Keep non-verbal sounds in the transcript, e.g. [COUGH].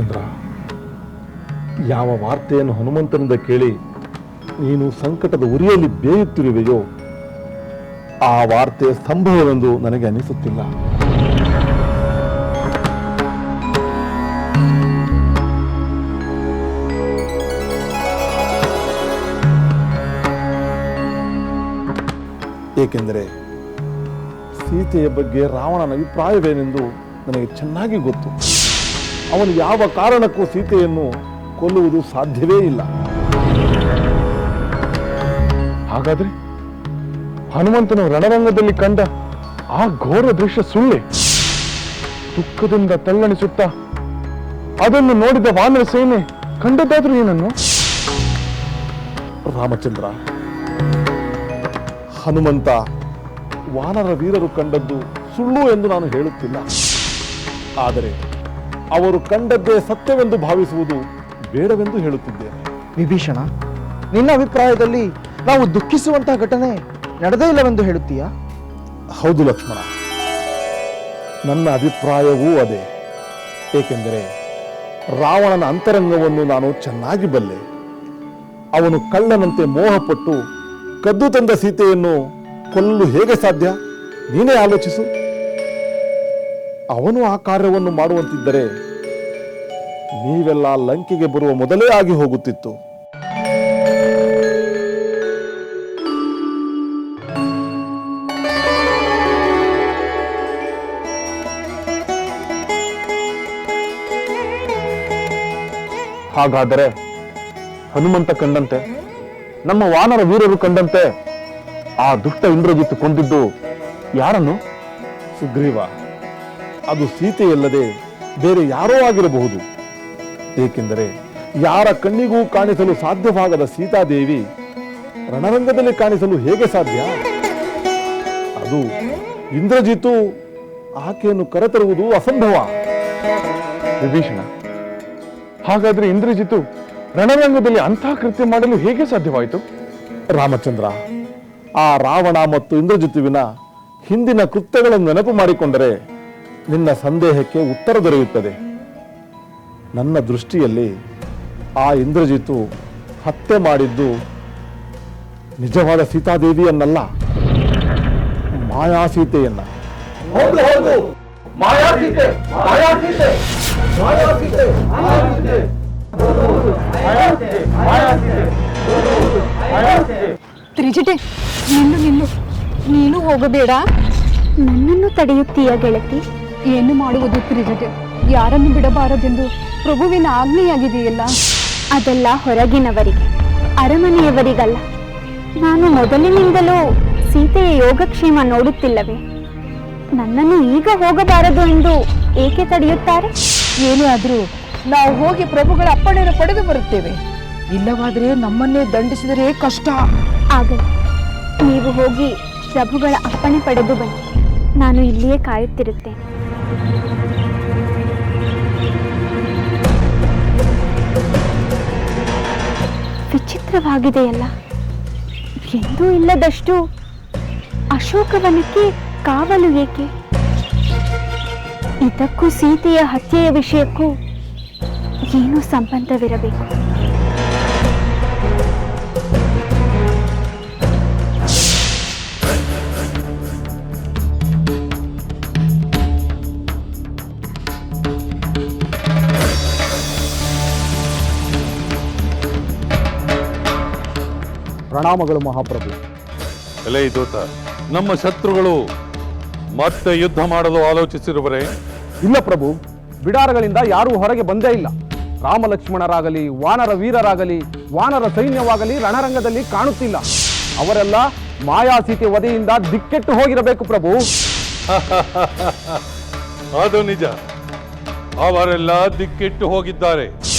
ರಾಮಚಂದ್ರ, ಯಾವ ವಾರ್ತೆಯನ್ನು ಹನುಮಂತನಿಂದ ಕೇಳಿ ನೀನು ಸಂಕಟದ ಉರಿಯಲ್ಲಿ ಬೇಯುತ್ತಿರುವೆಯೋ, ಆ ವಾರ್ತೆ ಸಂಭವವೆಂದು ನನಗೆ ಅನಿಸುತ್ತಿಲ್ಲ. ಏಕೆಂದರೆ ಸೀತೆಯ ಬಗ್ಗೆ ರಾವಣನ ಅಭಿಪ್ರಾಯವೇನೆಂದು ನನಗೆ ಚೆನ್ನಾಗಿ ಗೊತ್ತು. ಅವನು ಯಾವ ಕಾರಣಕ್ಕೂ ಸೀತೆಯನ್ನು ಕೊಲ್ಲುವುದು ಸಾಧ್ಯವೇ ಇಲ್ಲ. ಹಾಗಾದ್ರೆ ಹನುಮಂತನು ರಣರಂಗದಲ್ಲಿ ಕಂಡ ಆ ಘೋರ ದೃಶ್ಯ ಸುಳ್ಳೆ. ದುಃಖದಿಂದ ತಲ್ಲಣಿಸುತ್ತಾ ಅದನ್ನು ನೋಡಿದ ವಾನರ ಸೇನೆ ಕಂಡದ್ದಾದ್ರೂ ಏನನ್ನು? ರಾಮಚಂದ್ರ, ಹನುಮಂತ ವಾನರ ವೀರರು ಕಂಡದ್ದು ಸುಳ್ಳು ಎಂದು ನಾನು ಹೇಳುತ್ತಿಲ್ಲ. ಆದರೆ ಅವರು ಕಂಡದ್ದೇ ಸತ್ಯವೆಂದು ಭಾವಿಸುವುದು ಬೇಡವೆಂದು ಹೇಳುತ್ತಿದ್ದೇನೆ. ವಿಭೀಷಣ ನಿನ್ನ ಅಭಿಪ್ರಾಯದಲ್ಲಿ ನಾವು ದುಃಖಿಸುವಂತಹ ಘಟನೆ ನಡೆದೇ ಇಲ್ಲವೆಂದು ಹೇಳುತ್ತೀಯಾ? ಹೌದು ಲಕ್ಷ್ಮಣ. ನನ್ನ ಅಭಿಪ್ರಾಯವೂ ಅದೇ. ಏಕೆಂದರೆ ರಾವಣನ ಅಂತರಂಗವನ್ನು ನಾನು ಚೆನ್ನಾಗಿ ಬಲ್ಲೆ. ಅವನು ಕಳ್ಳನಂತೆ ಮೋಹಪಟ್ಟು ಕದ್ದು ತಂದ ಸೀತೆಯನ್ನು ಕೊಲ್ಲಲು ಹೇಗೆ ಸಾಧ್ಯ? ನೀನೇ ಆಲೋಚಿಸು. ಅವನು ಆ ಕಾರ್ಯವನ್ನು ಮಾಡುವಂತಿದ್ದರೆ ನೀವೆಲ್ಲ ಲಂಕೆಗೆ ಬರುವ ಮೊದಲೇ ಆಗಿ ಹೋಗುತ್ತಿತ್ತು. ಹಾಗಾದರೆ ಹನುಮಂತ ಕಂಡಂತೆ, ನಮ್ಮ ವಾನರ ವೀರರು ಕಂಡಂತೆ, ಆ ದುಷ್ಟ ಇಂದ್ರಜಿತ್ ಕೊಂದಿದ್ದು ಯಾರನ್ನು? ಸುಗ್ರೀವ. ಅದು ಸೀತೆಯಲ್ಲದೆ ಬೇರೆ ಯಾರೋ ಆಗಿರಬಹುದು. ಏಕೆಂದರೆ ಯಾರ ಕಣ್ಣಿಗೂ ಕಾಣಿಸಲು ಸಾಧ್ಯವಾಗದ ಸೀತಾದೇವಿ ರಣರಂಗದಲ್ಲಿ ಕಾಣಿಸಲು ಹೇಗೆ ಸಾಧ್ಯ? ಅದು ಇಂದ್ರಜಿತು ಆಕೆಯನ್ನು ಕರೆತರುವುದು ಅಸಂಭವ. ವಿಭೀಷಣ ಹಾಗಾದ್ರೆ ಇಂದ್ರಜಿತು ರಣರಂಗದಲ್ಲಿ ಅಂತಹ ಕೃತ್ಯ ಮಾಡಲು ಹೇಗೆ ಸಾಧ್ಯವಾಯಿತು? ರಾಮಚಂದ್ರ ಆ ರಾವಣ ಮತ್ತು ಇಂದ್ರಜಿತುವಿನ ಹಿಂದಿನ ಕೃತ್ಯಗಳನ್ನು ನೆನಪು ಮಾಡಿಕೊಂಡರೆ ನಿನ್ನ ಸಂದೇಹಕ್ಕೆ ಉತ್ತರ ದೊರೆಯುತ್ತದೆ. ನನ್ನ ದೃಷ್ಟಿಯಲ್ಲಿ ಆ ಇಂದ್ರಜಿತು ಹತ್ಯೆ ಮಾಡಿದ್ದು ನಿಜವಾದ ಸೀತಾದೇವಿಯನ್ನಲ್ಲ ಮಾಯಾ ಸೀತೆಯನ್ನ ತ್ರಿಜಿಟೆ ನಿಲ್ಲು ನಿಲ್ಲು. ನೀನು ಹೋಗಬೇಡ. ನನ್ನನ್ನು ತಡೆಯುತ್ತೀಯ ಗೆಳತಿ. ಏನು ಮಾಡುವುದು ತ್ರಿಜಟೆ ಯಾರನ್ನು ಬಿಡಬಾರದೆಂದು ಪ್ರಭುವಿನ ಆಜ್ಞೆಯಾಗಿದೆಯಲ್ಲ? ಅದೆಲ್ಲ ಹೊರಗಿನವರಿಗೆ ಅರಮನೆಯವರಿಗಲ್ಲ. ನಾನು ಮೊದಲಿನಿಂದಲೂ ಸೀತೆಯ ಯೋಗಕ್ಷೇಮ ನೋಡುತ್ತಿಲ್ಲವೇ? ನನ್ನನ್ನು ಈಗ ಹೋಗಬಾರದು ಎಂದು ಏಕೆ ತಡೆಯುತ್ತಾರೆ? ಏನೇ ಆದರೂ ನಾವು ಹೋಗಿ ಪ್ರಭುಗಳ ಅಪ್ಪಣೆಯನ್ನು ಪಡೆದು ಬರುತ್ತೇವೆ. ಇಲ್ಲವಾದರೆ ನಮ್ಮನ್ನೇ ದಂಡಿಸಿದರೆ ಕಷ್ಟ. ಆಗಲಿ. ನೀವು ಹೋಗಿ ಪ್ರಭುಗಳ ಅಪ್ಪಣೆ ಪಡೆದು ಬನ್ನಿ. ನಾನು ಇಲ್ಲಿಯೇ ಕಾಯುತ್ತಿರುತ್ತೇನೆ. ವಿಚಿತ್ರವಾಗಿದೆಯಲ್ಲ. ಎಂದೂ ಇಲ್ಲದಷ್ಟು ಅಶೋಕವನಕ್ಕೆ ಕಾವಲು ಏಕೆ? ಇದಕ್ಕೂ ಸೀತೆಯ ಹತ್ಯೆಯ ವಿಷಯಕ್ಕೂ ಏನು ಸಂಬಂಧವಿರಬೇಕು. ಪ್ರಣಾಮಗಳು ಮಹಾಪ್ರಭು. ಎಲೆ ದೂತ ನಮ್ಮ ಶತ್ರುಗಳು ಮತ್ತೆ ಯುದ್ಧ ಮಾಡಲು ಆಲೋಚಿಸಿರುವರೆ? ಇಲ್ಲ ಪ್ರಭು ಬಿಡಾರಗಳಿಂದ ಯಾರೂ ಹೊರಗೆ ಬಂದೇ ಇಲ್ಲ. ರಾಮಲಕ್ಷ್ಮಣರಾಗಲಿ ವಾನರ ವೀರರಾಗಲಿ ವಾನರ ಸೈನ್ಯವಾಗಲಿ ರಣರಂಗದಲ್ಲಿ ಕಾಣುತ್ತಿಲ್ಲ. ಅವರೆಲ್ಲ ಮಾಯಾ ಸೀತೆ ವಧೆಯಿಂದ ದಿಕ್ಕೆಟ್ಟು ಹೋಗಿರಬೇಕು ಪ್ರಭು. [LAUGHS] ಅದು ನಿಜ. ಅವರೆಲ್ಲ ದಿಕ್ಕಿಟ್ಟು ಹೋಗಿದ್ದಾರೆ.